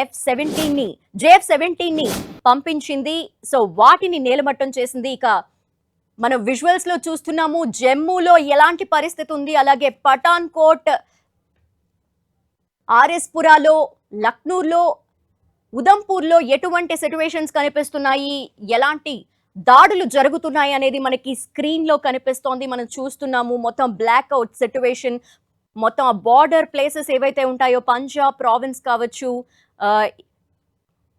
F సెవెంటీన్ని JF సెవెంటీన్ని పంపించింది. So వాటిని నేలమట్టం చేసింది. ఇక మనం విజువల్స్లో చూస్తున్నాము జమ్మూలో ఎలాంటి పరిస్థితి ఉంది? అలాగే పఠాన్ కోట్ ఆర్ఎస్ పురాలో లక్నూర్లో ఉదంపూర్లో ఎటువంటి సిచ్యువేషన్స్ కనిపిస్తున్నాయి? ఎలాంటి దాడులు జరుగుతున్నాయి అనేది మనకి స్క్రీన్లో కనిపిస్తోంది. మనం చూస్తున్నాము మొత్తం బ్లాక్ అవుట్ సిచ్యువేషన్ మొత్తం ఆ బార్డర్ ప్లేసెస్ ఏవైతే ఉంటాయో పంజాబ్ ప్రావిన్స్ కావచ్చు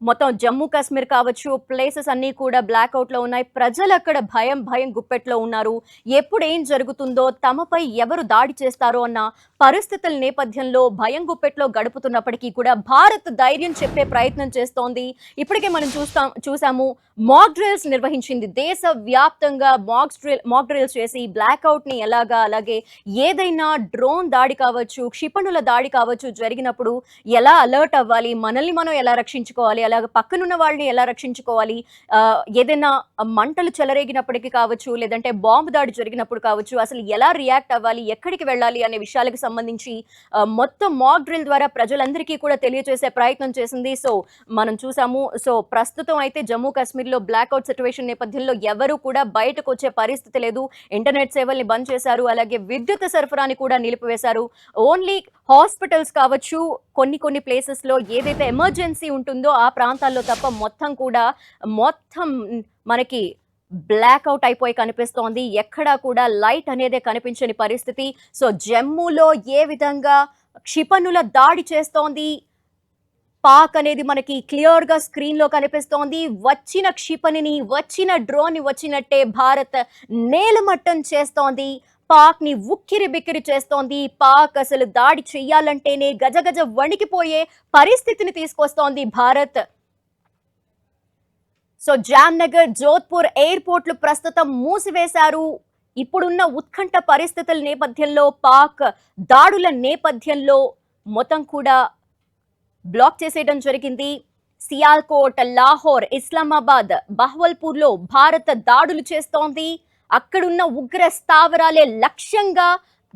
మొత్తం జమ్మూ కాశ్మీర్ కావచ్చు ప్లేసెస్ అన్నీ కూడా బ్లాక్అవుట్లో ఉన్నాయి. ప్రజలు అక్కడ భయం భయం గుప్పెట్లో ఉన్నారు. ఎప్పుడు ఏం జరుగుతుందో తమపై ఎవరు దాడి చేస్తారో అన్న పరిస్థితుల నేపథ్యంలో భయం గుప్పెట్లో గడుపుతున్నప్పటికీ కూడా భారత్ ధైర్యం చెప్పే ప్రయత్నం చేస్తోంది. ఇప్పటికే మనం చూస్తాం చూసాము మాక్ డ్రిల్స్ నిర్వహించింది. దేశ వ్యాప్తంగా మాక్ డ్రిల్ మాక్ డ్రిల్స్ చేసి బ్లాక్అవుట్ని ఎలాగా అలాగే ఏదైనా డ్రోన్ దాడి కావచ్చు క్షిపణుల దాడి కావచ్చు జరిగినప్పుడు ఎలా అలర్ట్ అవ్వాలి మనల్ని మనం ఎలా రక్షించుకోవాలి అలాగే పక్కనున్న వాళ్ళని ఎలా రక్షించుకోవాలి? ఏదైనా మంటలు చెలరేగినప్పటికీ కావచ్చు లేదంటే బాంబు దాడి జరిగినప్పుడు కావచ్చు అసలు ఎలా రియాక్ట్ అవ్వాలి ఎక్కడికి వెళ్ళాలి అనే విషయాలకు సంబంధించి మొత్తం మాక్ డ్రిల్ ద్వారా ప్రజలందరికీ కూడా తెలియజేసే ప్రయత్నం చేసింది. సో మనం చూసాము. సో ప్రస్తుతం అయితే జమ్మూ కాశ్మీర్లో బ్లాక్అవుట్ సిచ్యువేషన్ నేపథ్యంలో ఎవరు కూడా బయటకు వచ్చే పరిస్థితి లేదు. ఇంటర్నెట్ సేవల్ని బంద్ చేశారు. అలాగే విద్యుత్ సరఫరాని కూడా నిలిపివేశారు. ఓన్లీ హాస్పిటల్స్ కావచ్చు కొన్ని కొన్ని ప్లేసెస్లో ఏదైతే ఎమర్జెన్సీ ఉంటుందో ఆ ప్రాంతాల్లో తప్ప మొత్తం కూడా మొత్తం మనకి బ్లాక్ అవుట్ అయిపోయి కనిపిస్తోంది. ఎక్కడా కూడా లైట్ అనేదే కనిపించని పరిస్థితి. సో జమ్మూలో ఏ విధంగా క్షిపణుల దాడి చేస్తోంది? పాక్ అనేది మనకి క్లియర్గా స్క్రీన్లో కనిపిస్తోంది. వచ్చిన క్షిపణిని వచ్చిన డ్రోన్ని వచ్చినట్టే భారత్ నేలమట్టం చేస్తోంది. పాక్ని ఉక్కిరి బిక్కిరి చేస్తోంది. పాక్ అసలు దాడి చెయ్యాలంటేనే గజగజ వణికిపోయే పరిస్థితిని తీసుకొస్తోంది భారత్. సో జామ్నగర్ జోధ్పూర్ ఎయిర్పోర్ట్లు ప్రస్తుతం మూసివేశారు. ఇప్పుడున్న ఉత్కంఠ పరిస్థితుల నేపథ్యంలో పాక్ దాడుల నేపథ్యంలో మొత్తం కూడా బ్లాక్ చేసేయడం జరిగింది. సియాల్కోట్ లాహోర్ ఇస్లామాబాద్ బహ్వల్పూర్లో భారత దాడులు చేస్తోంది. అక్కడున్న ఉగ్ర స్థావరాలే లక్ష్యంగా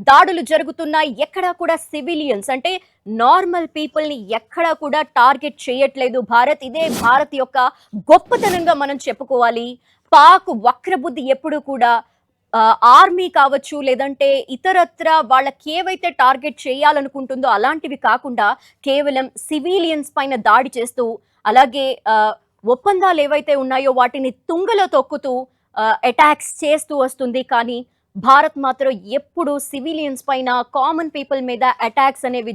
దాడులు జరుగుతున్నాయి. ఎక్కడా కూడా సివిలియన్స్ అంటే నార్మల్ పీపుల్ని ఎక్కడా కూడా టార్గెట్ చేయట్లేదు భారత్. ఇదే భారత్ యొక్క గొప్పతనంగా మనం చెప్పుకోవాలి. పాక్ వక్రబుద్ధి ఎప్పుడు కూడా ఆర్మీ కావచ్చు లేదంటే ఇతరత్ర వాళ్ళకి ఏవైతే టార్గెట్ చేయాలనుకుంటుందో అలాంటివి కాకుండా కేవలం సివిలియన్స్ పైన దాడి చేస్తూ అలాగే ఆ, ఒప్పందాలు ఏవైతే ఉన్నాయో వాటిని తుంగలో తొక్కుతూ అటాక్స్ చేస్తూ వస్తుంది. కానీ భారత్ మాత్రం ఎప్పుడు సివిలియన్స్ పైన కామన్ పీపుల్ మీద అటాక్స్ అనేవి